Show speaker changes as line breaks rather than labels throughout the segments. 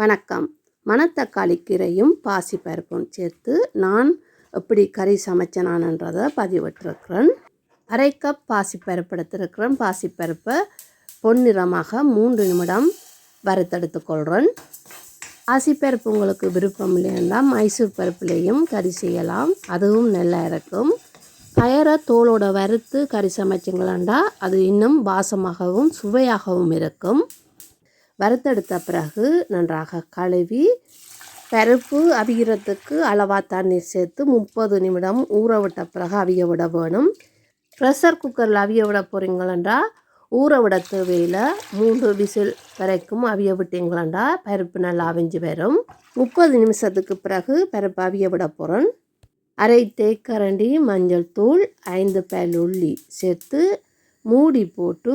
வணக்கம். மணத்தக்காளி கீரையும் பாசிப்பருப்பும் சேர்த்து நான் எப்படி கறி சமைச்சனானன்றதை பதிவிட்டிருக்கிறேன். அரை கப் பாசிப்பருப்பு எடுத்திருக்கிறேன். பாசிப்பருப்பை பொன்னிறமாக மூன்று நிமிடம் வறுத்தெடுத்துக்கொள்கிறேன் பாசிப்பருப்பு உங்களுக்கு விருப்பம் இல்லைன்னா மைசூர் பருப்புலேயும் கறி செய்யலாம். அதுவும் நல்லா இருக்கும். பயரை தோலோட வறுத்து கறி சமைச்சிங்களாண்டா அது இன்னும் வாசமாகவும் சுவையாகவும் இருக்கும். வறுத்தெடுத்த பிறகு நன்றாக கழுவி பருப்பு அவிகிறதுக்கு அளவாக தண்ணீர் சேர்த்து முப்பது நிமிடம் ஊற விட்ட பிறகு அவிய விட வேணும். ப்ரெஷர் குக்கரில் அவிய விட போகிறீங்களா ஊற விட தேவையில் மூன்று விசில் வரைக்கும் அவிய விட்டீங்களா பருப்பு நல்லா அவிஞ்சு வரும். முப்பது நிமிஷத்துக்கு பிறகு பருப்பு அவிய விட போகிறேன் அரை தேக்கரண்டி மஞ்சள் தூள் ஐந்து பேல் உள்ளி சேர்த்து மூடி போட்டு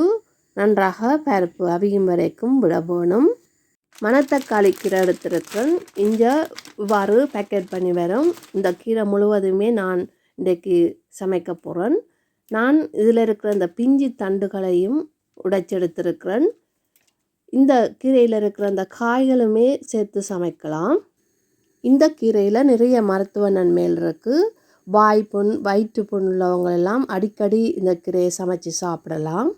நன்றாக பருப்பு அவியும் வரைக்கும் விட வேணும் மணத்தக்காளி கீரை எடுத்திருக்கேன். இங்கே இவ்வாறு பேக்கெட் பண்ணி வரும். இந்த கீரை முழுவதுமே நான் இன்றைக்கு சமைக்க போகிறேன் நான் இதில் இருக்கிற இந்த பிஞ்சி தண்டுகளையும் உடைச்செடுத்திருக்கிறேன். இந்த கீரையில் இருக்கிற அந்த காய்களுமே சேர்த்து சமைக்கலாம். இந்த கீரையில் நிறைய மருத்துவ நன்மைகள் இருக்குது வாய் புண் வயிற்று புண் உள்ளவங்களெல்லாம் அடிக்கடி இந்த கீரையை சமைச்சு சாப்பிடலாம்.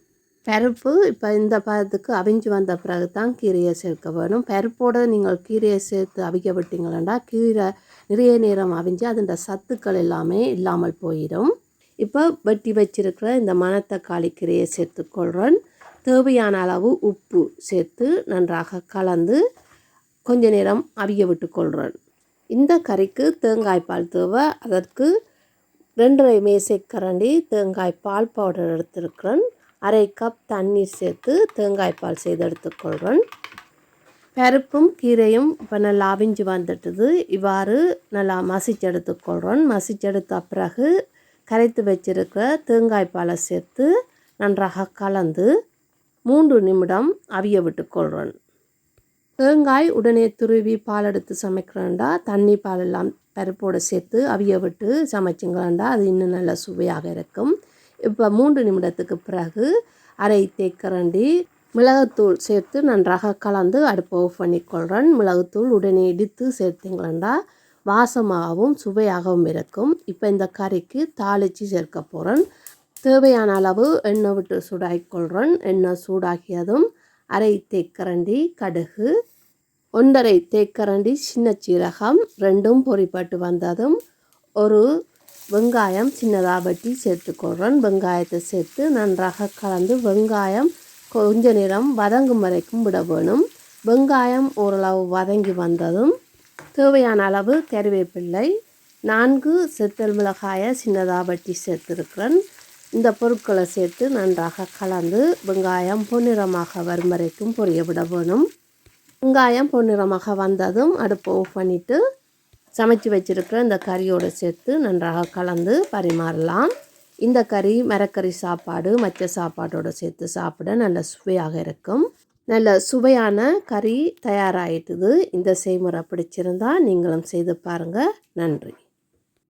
பருப்பு இப்போ இந்த பதத்துக்கு அவிஞ்சு வந்த பிறகு தான் கீரையை சேர்க்க வேணும். பருப்போடு நீங்கள் கீரையை சேர்த்து அவிக்க விட்டீங்களா கீரை நிறைய நேரம் அவிஞ்சு அதன் சத்துக்கள் எல்லாமே இல்லாமல் போயிடும். இப்போ வெட்டி வச்சிருக்கிற இந்த மணத்தக்காளி கீரையை சேர்த்துக்கொள்கிறேன் தேவையான அளவு உப்பு சேர்த்து நன்றாக கலந்து கொஞ்ச நேரம் அவிய விட்டுக்கொள்கிறேன் இந்த கறிக்கு தேங்காய் பால் தேவை. அதற்கு ரெண்டரை மேசை கரண்டி தேங்காய் பால் பவுடர் எடுத்திருக்கிறேன். அரை கப் தண்ணீர் சேர்த்து தேங்காய் பால் செய்து எடுத்துக்கொள்கிறேன் பருப்பும் கீரையும் இப்போ நல்லா அவிஞ்சு வந்துட்டுது. இவ்வாறு நல்லா மசிச்சு எடுத்துக்கொள்கிறோம் மசிச்செடுத்த பிறகு கரைத்து வச்சிருக்கிற தேங்காய் பாலை சேர்த்து நன்றாக கலந்து மூன்று நிமிடம் அவிய விட்டுக்கொள்கிறோன் தேங்காய் உடனே துருவி பால் எடுத்து சமைக்கிறேன்டா. தண்ணி பால் எல்லாம் பருப்போடு சேர்த்து அவிய விட்டு சமைச்சிங்களேன்டா அது இன்னும் நல்ல சுவையாக இருக்கும். இப்போ மூன்று நிமிடத்துக்கு பிறகு அரை தேக்கரண்டி மிளகுத்தூள் சேர்த்து நன்றாக கலந்து அடுப்பை ஆஃப் பண்ணிக்கொள்கிறேன் மிளகுத்தூள் உடனே இடித்து சேர்த்திங்களா வாசமாகவும் சுவையாகவும் இருக்கும். இப்போ இந்த கறிக்கு தாளித்து சேர்க்க போகிறேன் தேவையான அளவு எண்ணெய் விட்டு சூடாகிக்கொள்கிறேன் எண்ணெய் சூடாகியதும் அரை தேக்கரண்டி கடுகு ஒன்றரை தேக்கரண்டி சின்ன சீரகம் ரெண்டும் பொறிப்பட்டு வந்ததும் ஒரு வெங்காயம் சின்னதாக வெட்டி சேர்த்துக்கொள்கிறேன் வெங்காயத்தை சேர்த்து நன்றாக கலந்து வெங்காயம் கொஞ்ச நேரம் வதங்கும் வரைக்கும் விட வேணும். வெங்காயம் ஓரளவு வதங்கி வந்ததும் தேவையான அளவு கருவேப்பிள்ளை நான்கு செத்தல் மிளகாயை சின்னதாக வெட்டி சேர்த்துருக்கிறேன். இந்த பொருட்களை சேர்த்து நன்றாக கலந்து வெங்காயம் பொன்னிறமாக வரும் வரைக்கும் பொரிய விட வேணும். வெங்காயம் பொன்னிறமாக வந்ததும் அடுப்பை ஆஃப் பண்ணிவிட்டு சமைச்சு வச்சுருக்கிற இந்த கறியோடு சேர்த்து நன்றாக கலந்து பரிமாறலாம். இந்த கறி மரக்கறி சாப்பாடு மற்ற சாப்பாட்டோடு சேர்த்து சாப்பிட நல்ல சுவையாக இருக்கும். நல்ல சுவையான கறி தயாராகிட்டுது இந்த செய்முறை பிடிச்சிருந்தால் நீங்களும் செய்து பாருங்கள் நன்றி.